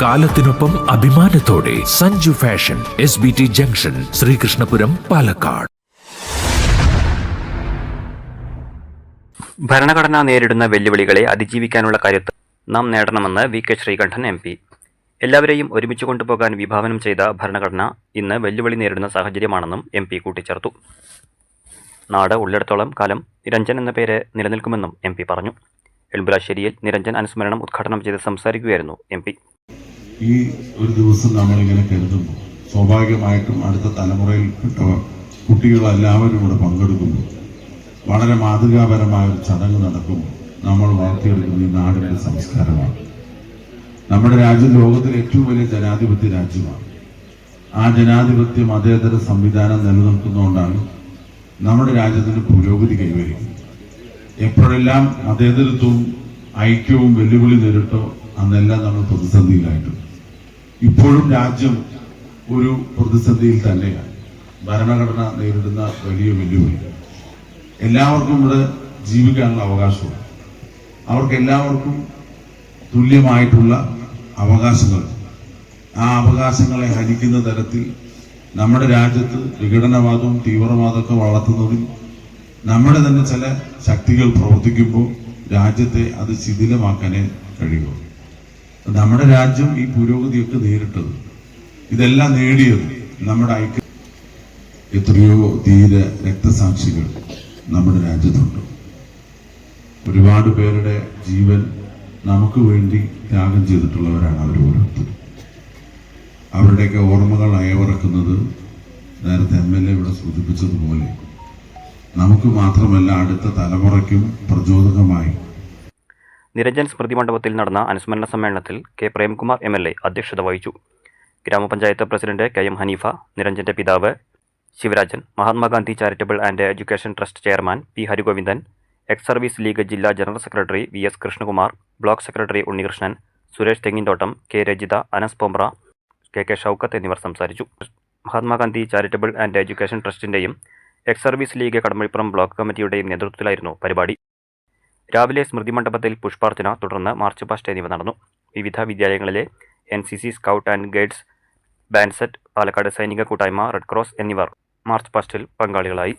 കാലത്തിനൊപ്പം അഭിമാനത്തോടെ Sanju fashion S B T junction Sreekrishnapuram Palakkad. ഭരണഘടന നേരിടുന്ന വെല്ലുവിളികളെ അതിജീവിക്കാനുള്ള കാര്യത്തിൽ നാം നേടണമെന്ന് V K Sreekandan M P. എല്ലാവരെയും ഒരുമിച്ച് കൊണ്ടുപോകാൻ വിഭാവനം ചെയ്ത ഭരണഘടന ഇന്ന് വെല്ലുവിളി നേരിടുന്ന സാഹചര്യമാണെന്നും എം പി കൂട്ടിച്ചേർത്തു. നാട് ഉള്ളിടത്തോളം കാലം നിരഞ്ജൻ എന്ന പേര് നിലനിൽക്കുമെന്നും എം പി പറഞ്ഞു. എളുമ്പുലാശ്ശേരിയിൽ നിരഞ്ജൻ അനുസ്മരണം ഉദ്ഘാടനം ചെയ്ത് സംസാരിക്കുകയായിരുന്നു എം പി. ഈ ഒരു ദിവസം നമ്മളിങ്ങനെ കരുതുമ്പോൾ സ്വാഭാവികമായിട്ടും അടുത്ത തലമുറയിൽപ്പെട്ടവർ കുട്ടികളെല്ലാവരും കൂടെ പങ്കെടുക്കുമ്പോൾ വളരെ മാതൃകാപരമായ ഒരു ചടങ്ങ് നടക്കുമ്പോൾ നമ്മൾ വളർത്തിയെടുക്കുന്ന ഈ നാടിന്റെ സംസ്കാരമാണ്. നമ്മുടെ രാജ്യം ലോകത്തിലെ ഏറ്റവും വലിയ ജനാധിപത്യ രാജ്യമാണ്. ആ ജനാധിപത്യ മതേതര സംവിധാനം നിലനിൽക്കുന്നതുകൊണ്ടാണ് നമ്മുടെ രാജ്യത്തിന് പുരോഗതി കൈവരിക്കുന്നത്. എപ്പോഴെല്ലാം മതേതരത്വവും ഐക്യവും വെല്ലുവിളി നേരിട്ടോ അന്നെല്ലാം നമ്മൾ പ്രതിസന്ധിയിലായിട്ടുണ്ട്. ഇപ്പോഴും രാജ്യം ഒരു പ്രതിസന്ധിയിൽ തന്നെയാണ്. ഭരണഘടന നേരിടുന്ന വലിയ വെല്ലുവിളി എല്ലാവർക്കും ഇവിടെ ജീവിക്കാനുള്ള അവകാശമുണ്ട്. അവർക്ക് എല്ലാവർക്കും തുല്യമായിട്ടുള്ള അവകാശങ്ങൾ. ആ അവകാശങ്ങളെ ഹനിക്കുന്ന തരത്തിൽ നമ്മുടെ രാജ്യത്ത് വിഘടനവാദവും തീവ്രവാദമൊക്കെ വളർത്തുന്നതിൽ നമ്മുടെ തന്നെ ചില ശക്തികൾ പ്രവർത്തിക്കുമ്പോൾ രാജ്യത്തെ അത് ശിഥിലമാക്കാനേ കഴിയുള്ളൂ. നമ്മുടെ രാജ്യം ഈ പുരോഗതിയൊക്കെ നേരിട്ടത്. ഇതെല്ലാം നേടിയത് നമ്മുടെ ഐക്യ എത്രയോ ധീര രക്തസാക്ഷികൾ നമ്മുടെ രാജ്യത്തുണ്ട്. ഒരുപാട് പേരുടെ ജീവൻ നമുക്ക് വേണ്ടി ത്യാഗം ചെയ്തിട്ടുള്ളവരാണ് അവർ ഓരോരുത്തരും. അവരുടെയൊക്കെ ഓർമ്മകൾ അയവിറക്കുന്നത് നേരത്തെ എം എൽ എ ഇവിടെ സൂചിപ്പിച്ചതുപോലെ നമുക്ക് മാത്രമല്ല അടുത്ത തലമുറയ്ക്കും പ്രചോദകമായി നിരഞ്ജൻ സ്മൃതി മണ്ഡപത്തിൽ നടന്ന അനുസ്മരണ സമ്മേളനത്തിൽ K Premkumar M L A അധ്യക്ഷത വഹിച്ചു. ഗ്രാമപഞ്ചായത്ത് പ്രസിഡന്റ് കെ എം ഹനീഫ നിരഞ്ജന്റെ പിതാവ് Sivarajan Mahatma Gandhi charitable and education trust chairman P Harigovindan ex service league ജില്ലാ general secretary V S Krishnakumar block secretary Unnikrishnan Suresh Thenginthottam K Rajitha Anas Pomra K K Shoukath എന്നിവർ സംസാരിച്ചു. Mahatma Gandhi charitable and education ട്രസ്റ്റിന്റെയും ex service league Kadambazhipuram block കമ്മിറ്റിയുടെയും നേതൃത്വത്തിലായിരുന്നു പരിപാടി. രാവിലെ സ്മൃതി മണ്ഡപത്തിൽ പുഷ്പാർച്ചന തുടർന്ന് March past എന്നിവ നടന്നു. വിവിധ വിദ്യാലയങ്ങളിലെ N C C scout and guides band set Palakkad സൈനിക കൂട്ടായ്മ റെഡ് ക്രോസ് എന്നിവർ മാർച്ച് പാസ്റ്റിൽ പങ്കാളികളായി.